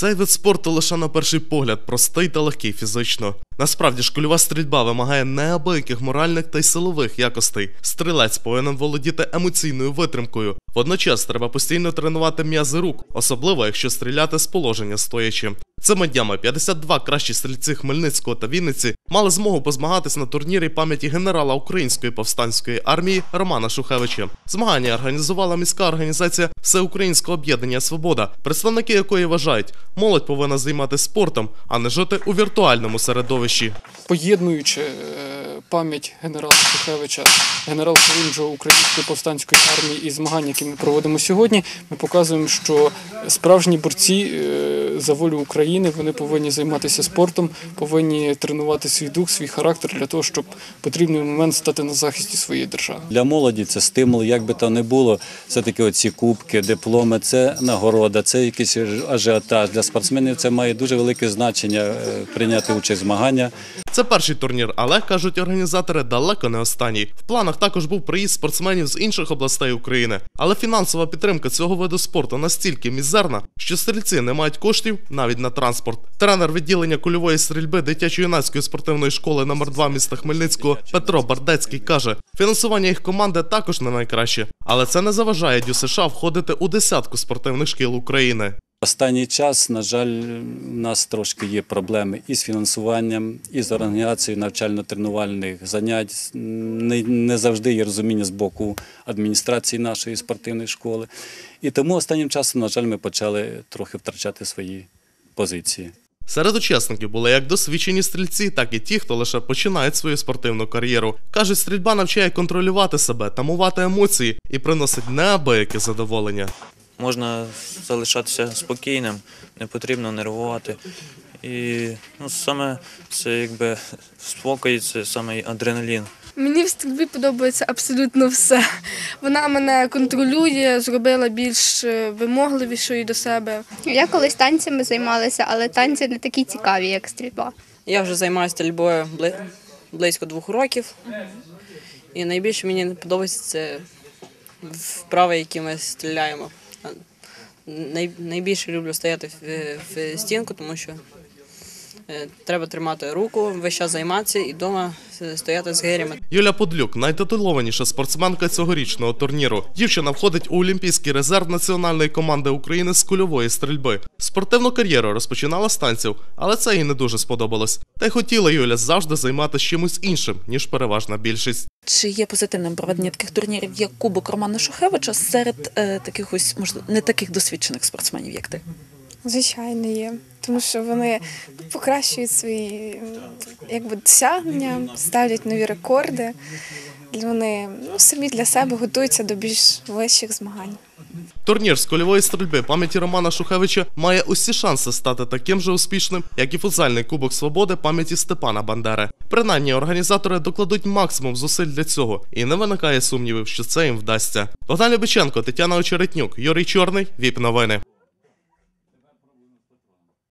Цей вид спорту лише на перший погляд простий та легкий фізично. Насправді ж кульова стрільба вимагає неабияких моральних та й силових якостей. Стрілець повинен володіти емоційною витримкою. Водночас треба постійно тренувати м'язи рук, особливо якщо стріляти з положення стоячи. Цими днями 52 кращі стрільці Хмельницького та Вінниці мали змогу позмагатись на турнірі пам'яті генерала Української повстанської армії Романа Шухевича. Змагання організувала міська організація Всеукраїнського об'єднання Свобода, представники якої вважають, молодь повинна займатися спортом, а не жити у віртуальному середовищі. поєднуючи е, пам'ять генерала Шухевича, генерал Хорунжого Української повстанської армії і змагання, які ми проводимо сьогодні, ми показуємо, що справжні борці е, за волю України вони повинні займатися спортом, повинні тренувати свій дух, свій характер для того, щоб в потрібний момент стати на захисті своєї держави. Для молоді це стимул, як би то не було. Все-таки оці кубки, дипломи, це нагорода, це якийсь ажіотаж. Для спортсменів це має дуже велике значення е, прийняти участь в змагання. Це перший турнір, але кажуть організатори далеко не останній. В планах також був приїзд спортсменів з інших областей України. Але фінансова підтримка цього виду спорту настільки мізерна, що стрільці не мають коштів навіть на транспорт. Тренер відділення кульової стрільби дитячо-юнацької спортивної школи номер 2 міста Хмельницького Петро Бардецький каже, фінансування їх команди також не найкраще, але це не заважає ДЮСШ входити у десятку спортивних шкіл України. Останній час, на жаль, у нас трошки є проблеми і з фінансуванням, і з організацією навчально-тренувальних занять. Не, не завжди є розуміння з боку адміністрації нашої спортивної школи. І тому останнім часом, на жаль, ми почали трохи втрачати свої позиції. Серед учасників були як досвідчені стрільці, так і ті, хто лише починають свою спортивну кар'єру. Кажуть, стрільба навчає контролювати себе, тамувати емоції і приносить неабияке задоволення. Можна залишатися спокійним, не потрібно нервувати. І ну, саме це якби спокій, це саме адреналін. Мені в стрільбі подобається абсолютно все. Вона мене контролює, зробила більш е, вимогливішою до себе. Я колись танцями займалася, але танці не такі цікаві, як стрільба. Я вже займаюся стрільбою близько двох років. І найбільше мені не подобається це вправи, які ми стріляємо. Найбільше люблю стояти в, в стінку, тому що е, треба тримати руку, весь час займатися і вдома стояти з гирями. Юля Подлюк найтитулованіша спортсменка цьогорічного турніру. Дівчина входить у олімпійський резерв національної команди України з кульової стрільби. Спортивну кар'єру розпочинала з танців, але це їй не дуже сподобалось. Та й хотіла Юля завжди займатися чимось іншим, ніж переважна більшість. Чи є позитивним проведення таких турнірів, як Кубок Романа Шухевича серед е, таких ось можливо не таких досвідчених спортсменів, як ти? Звичайно, є. Тому що вони покращують свої якби, досягнення, ставлять нові рекорди. Вони ну, самі для себе готуються до більш вищих змагань. Турнір з кульової стрільби пам'яті Романа Шухевича має усі шанси стати таким же успішним, як і футзальний кубок свободи пам'яті Степана Бандери. Принаймні, організатори докладуть максимум зусиль для цього, і не виникає сумнівів, що це їм вдасться. Богдан Любиченко, Тетяна Очеретнюк, Юрій Чорний, ВІП Новини.